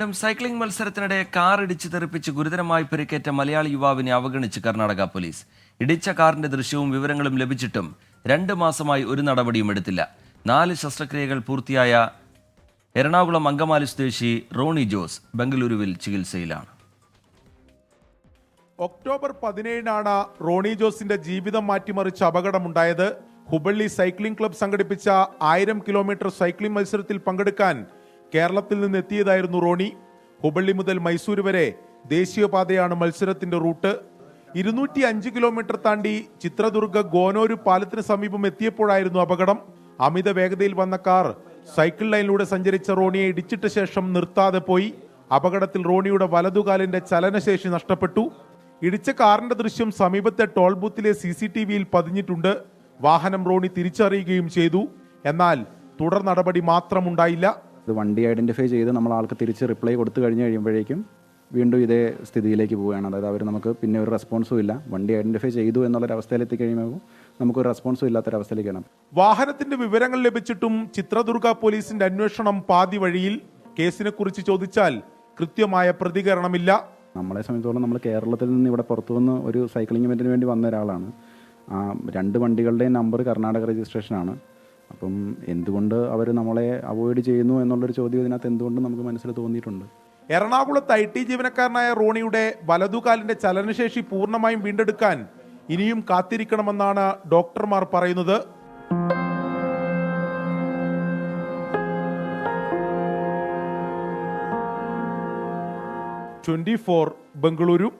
Cycling മത്സരത്തിനിടെ car ഇടിച്ച് തെറിപ്പിച്ച് ഗുരുതരമായി പരിക്കേറ്റ മലയാളി യുവാവിനെ അവഗണിച്ച് കർണാടക പോലീസ്. ഇടിച്ച കാറിന്റെ ദൃശ്യവും വിവരങ്ങളും ലഭിച്ചിട്ടും രണ്ട് മാസമായി ഒരു നടപടിയും എടുത്തില്ല. നാല് ശസ്ത്രക്രിയകൾ പൂർത്തിയായ എറണാകുളം അങ്കമാലി സ്വദേശി റോണി ജോസ് ബംഗളൂരുവിൽ ചികിത്സയിലാണ്. ഒക്ടോബർ പതിനേഴിനാണ് റോണി ജോസിന്റെ ജീവിതം മാറ്റിമറിച്ച അപകടമുണ്ടായത്. ഹുബള്ളി സൈക്ലിംഗ് ക്ലബ് സംഘടിപ്പിച്ച ആയിരം കിലോമീറ്റർ സൈക്ലിംഗ് മത്സരത്തിൽ പങ്കെടുക്കാൻ കേരളത്തിൽ നിന്ന് എത്തിയതായിരുന്നു റോണി. ഹുബള്ളി മുതൽ മൈസൂർ വരെ ദേശീയപാതയാണ് മത്സരത്തിന്റെ റൂട്ട്. ഇരുന്നൂറ്റി അഞ്ച് കിലോമീറ്റർ താണ്ടി ചിത്രദുർഗ ഗോനൂർ പാലത്തിന് സമീപം എത്തിയപ്പോഴായിരുന്നു അപകടം. അമിത വേഗതയിൽ വന്ന കാർ സൈക്കിൾ ലൈനിലൂടെ സഞ്ചരിച്ച റോണിയെ ഇടിച്ചിട്ട ശേഷം നിർത്താതെ പോയി. അപകടത്തിൽ റോണിയുടെ വലതുകാലിന്റെ ചലനശേഷി നഷ്ടപ്പെട്ടു. ഇടിച്ച കാറിന്റെ ദൃശ്യം സമീപത്തെ ടോൾ ബൂത്തിലെ സി സി ടി വിയിൽ പതിഞ്ഞിട്ടുണ്ട്. വാഹനം റോണി തിരിച്ചറിയുകയും ചെയ്തു. എന്നാൽ തുടർ നടപടി മാത്രമുണ്ടായില്ല. ഇത് വണ്ടി ഐഡന്റിഫൈ ചെയ്ത് നമ്മൾ ആൾക്ക് തിരിച്ച് റിപ്ലൈ കൊടുത്തു കഴിഞ്ഞ് കഴിയുമ്പോഴേക്കും വീണ്ടും ഇതേ സ്ഥിതിയിലേക്ക് പോവുകയാണ്. അതായത് അവർ നമുക്ക് പിന്നെ ഒരു റെസ്പോൺസും ഇല്ല. വണ്ടി ഐഡന്റിഫൈ ചെയ്തു എന്നുള്ളൊരവസ്ഥയിലെത്തി കഴിയുമ്പോൾ നമുക്കൊരു റെസ്പോൺസും ഇല്ലാത്തൊരവസ്ഥയിലേക്കാണ് വാഹനത്തിന്റെ വിവരങ്ങൾ ലഭിച്ചിട്ടും ചിത്രദുർഗ പോലീസിന്റെ അന്വേഷണം പാതി വഴിയിൽ കേസിനെ കുറിച്ച് ചോദിച്ചാൽ കൃത്യമായ പ്രതികരണമില്ല. നമ്മളെ സംബന്ധിച്ചോളം നമ്മൾ കേരളത്തിൽ നിന്ന് ഇവിടെ പുറത്തു വന്ന് ഒരു സൈക്ലിംഗ് ഇവന്റിന് വേണ്ടി വന്ന ഒരാളാണ്. ആ രണ്ട് വണ്ടികളുടെയും നമ്പർ കർണാടക രജിസ്ട്രേഷനാണ് അപ്പം എന്തുകൊണ്ട് അവർ നമ്മളെ അവോയ്ഡ് ചെയ്യുന്നു എന്നുള്ളൊരു ചോദ്യം ഇതിനകത്ത് എന്തുകൊണ്ട് നമുക്ക് മനസ്സിൽ തോന്നിയിട്ടുണ്ട്. എറണാകുളത്ത് ഐ ടി ജീവനക്കാരനായ റോണിയുടെ വലതുകാലിന്റെ ചലനശേഷി പൂർണമായും വീണ്ടെടുക്കാൻ ഇനിയും കാത്തിരിക്കണമെന്നാണ് ഡോക്ടർമാർ പറയുന്നത്. Twenty four Bengaluru.